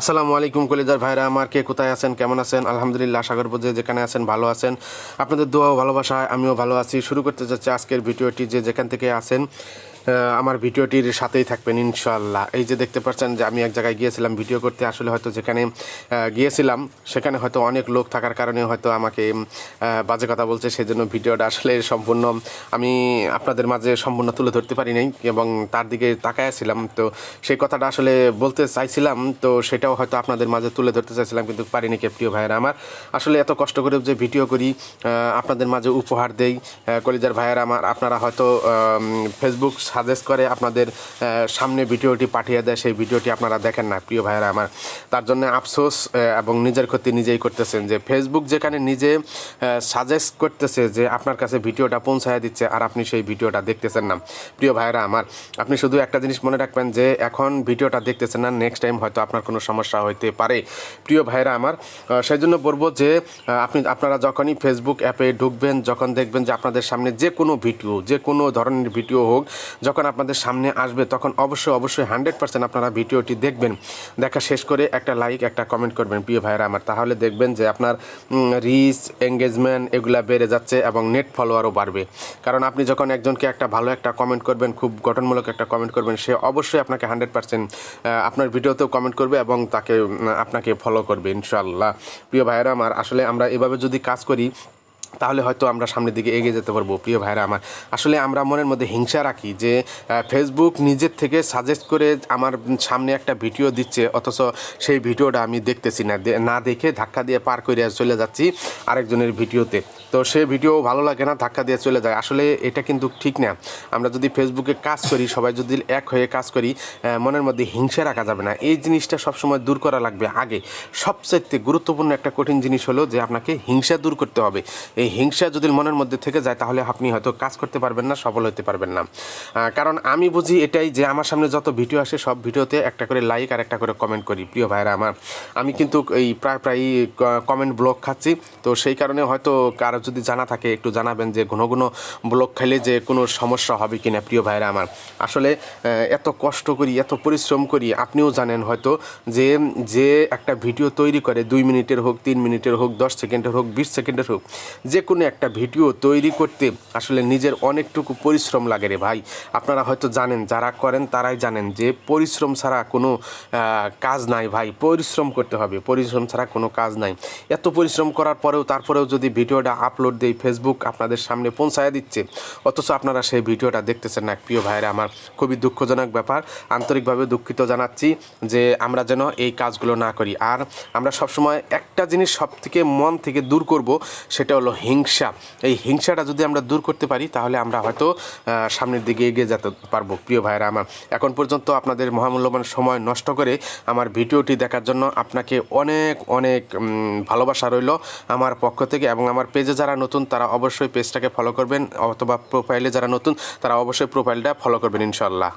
আসসালামু আলাইকুম কলিজার ভাইরা, আমার কে কোথায় আছেন, কেমন আছেন? আলহামদুলিল্লাহ, আশা করব যে যেখানে আছেন ভালো আছেন। আপনাদের দোয়া ভালোবাসায় আমিও ভালো আছি। শুরু করতে যাচ্ছি আজকের ভিডিওটি যে যেখান থেকে আছেন। আমার ভিডিওটির সাথেই থাকবেন ইনশাল্লাহ এই যে দেখতে পাচ্ছেন যে আমি এক জায়গায় গিয়েছিলাম ভিডিও করতে, আসলে হয়তো যেখানে গিয়েছিলাম, সেখানে হয়তো অনেক লোক থাকার কারণে হয়তো আমাকে বাজে কথা বলছে সেই জন্য ভিডিওটা আসলে সম্পূর্ণ আমি আপনাদের মাঝে সম্পূর্ণ তুলে ধরতে পারি নাই, এবং তার দিকে তাকায়াছিলাম তো সেই কথাটা আসলে বলতে চাইছিলাম, তো সেটাও হয়তো আপনাদের মাঝে তুলে ধরতে চাইছিলাম, কিন্তু পারিনি কে প্রিয় ভাইয়েরা আমার। আসলে এত কষ্ট করে যে ভিডিও করি আপনাদের মাঝে উপহার দেই কলিজার ভাইয়েরা আমার, আপনারা হয়তো ফেসবুক সাজেস্ট করে আপনাদের সামনে ভিডিওটি পাঠিয়ে দেয়, সেই ভিডিওটি আপনারা দেখেন না, প্রিয় ভাইয়েরা আমার। তার জন্য আফসোস এবং নিজের ক্ষতি নিজেই করতেছেন যে ফেসবুক যেখানে নিজে সাজেস্ট করতেছে যে আপনার কাছে ভিডিওটা পৌঁছায় দিচ্ছে আর আপনি সেই ভিডিওটা দেখতেছেন না। প্রিয় ভাইয়েরা আমার, আপনি শুধু একটা জিনিস মনে রাখবেন যে এখন ভিডিওটা দেখতেছেন না নেক্সট টাইম হয়তো আপনার কোনো সমস্যা হইতে পারে। প্রিয় ভাইয়েরা আমার সেই জন্য বলব যে আপনি, আপনারা যখনই ফেসবুক অ্যাপে ঢুকবেন, যখন দেখবেন যে আপনাদের সামনে যে কোনো ভিডিও, যে কোনো ধরনের ভিডিও হোক যখন আপনাদের সামনে আসবে, তখন অবশ্যই অবশ্যই হান্ড্রেড পার্সেন্ট আপনারা ভিডিওটি দেখবেন। দেখা শেষ করে একটা লাইক, একটা কমেন্ট করবেন, প্রিয় ভাইয়েরা আমার। তাহলে দেখবেন যে আপনার রিচ এঙ্গেজমেন্ট এগুলা বেড়ে যাচ্ছে এবং নেট ফলোয়ারও বাড়বে। কারণ আপনি যখন একজনকে একটা ভালো একটা কমেন্ট করবেন, খুব গঠনমূলক একটা কমেন্ট করবেন, সে অবশ্যই আপনাকে হান্ড্রেড পার্সেন্ট আপনার ভিডিওতেও কমেন্ট করবে এবং তাকে আপনাকে ফলো করবে ইনশাল্লাহ প্রিয় ভাইয়েরা আমার, আসলে আমরা এভাবে যদি কাজ করি তাহলে হয়তো আমরা সামনের দিকে এগিয়ে যেতে পারব। প্রিয় ভাইরা আমার, আসলে আমরা মনের মধ্যে হিংসা রাখি যে ফেসবুক নিজের থেকে সাজেস্ট করে আমার সামনে একটা ভিডিও দিচ্ছে, অথচ সেই ভিডিওটা আমি দেখতেছি না। না দেখে ধাক্কা দিয়ে পার করে চলে যাচ্ছি আরেকজনের ভিডিওতে তো সে ভিডিও ভালো লাগে না, ধাক্কা দিয়ে চলে যায়। আসলে এটা কিন্তু ঠিক না। আমরা যদি ফেসবুকে কাজ করি, সবাই যদি এক হয়ে কাজ করি মনের মধ্যে হিংসা রাখা যাবে না। এই জিনিসটা সবসময় দূর করা লাগবে আগে। সবচাইতে গুরুত্বপূর্ণ একটা কঠিন জিনিস হলো যে আপনাকে হিংসা দূর করতে হবে। এই হিংসা যদি মনের মধ্যে থেকে যায়, তাহলে আপনি হয়তো কাজ করতে পারবেন না, সফল হতে পারবেন না। কারণ আমি বুঝি এটাই যে আমার সামনে যত ভিডিও আসে, সব ভিডিওতে একটা করে লাইক আর একটা করে কমেন্ট করি, প্রিয় ভাইরা আমার। আমি কিন্তু এই প্রায় প্রায়ই কমেন্ট ব্লক খাচ্ছি। তো সেই কারণে হয়তো কারও যদি জানা থাকে, একটু জানাবেন যে ঘন ঘন ব্লক খেলে যে কোনো সমস্যা হবে কিনা, প্রিয় ভাইরা আমার। আসলে এত কষ্ট করি, এত পরিশ্রম করি, আপনিও জানেন হয়তো যে যে একটা ভিডিও তৈরি করে, দুই মিনিটের হোক, তিন মিনিটের হোক, দশ সেকেন্ডের হোক, বিশ সেকেন্ডের হোক, যে কোনো একটা ভিডিও তৈরি করতে আসলে নিজের অনেকটুকু পরিশ্রম লাগে রে ভাই। আপনারা হয়তো জানেন, যারা করেন তারাই জানেন যে পরিশ্রম ছাড়া কোনো কাজ নাই ভাই। পরিশ্রম করতে হবে, পরিশ্রম ছাড়া কোনো কাজ নাই। এত পরিশ্রম করার পরেও, তারপরেও যদি ভিডিওটা আপলোড দেই ফেসবুক আপনাদের সামনে পৌঁছায় দিচ্ছে। অথচ আপনারা সেই ভিডিওটা দেখতেছেন না, প্রিয় ভাইরা আমার খুবই দুঃখজনক ব্যাপার। আন্তরিকভাবে দুঃখিত জানাচ্ছি যে আমরা যেন এই কাজগুলো না করি। আর আমরা সবসময় একটা জিনিস সব থেকে মন থেকে দূর করব, সেটা হলো হিংসা। এই হিংসাটা যদি আমরা দূর করতে পারি, তাহলে আমরা হয়তো সামনের দিকে এগিয়ে যেতে পারব, প্রিয় ভাইরা আমার। এখন পর্যন্ত আপনাদের মহামূল্যবান সময় নষ্ট করে আমার ভিডিওটি দেখার জন্য আপনাকে অনেক অনেক ভালোবাসা রইল আমার পক্ষ থেকে এবং আমার পেজে যারা নতুন, তারা অবশ্যই পেজটাকে ফলো করবেন, অথবা প্রোফাইলে যারা নতুন, তারা অবশ্যই প্রোফাইলটা ফলো করবেন ইনশাল্লাহ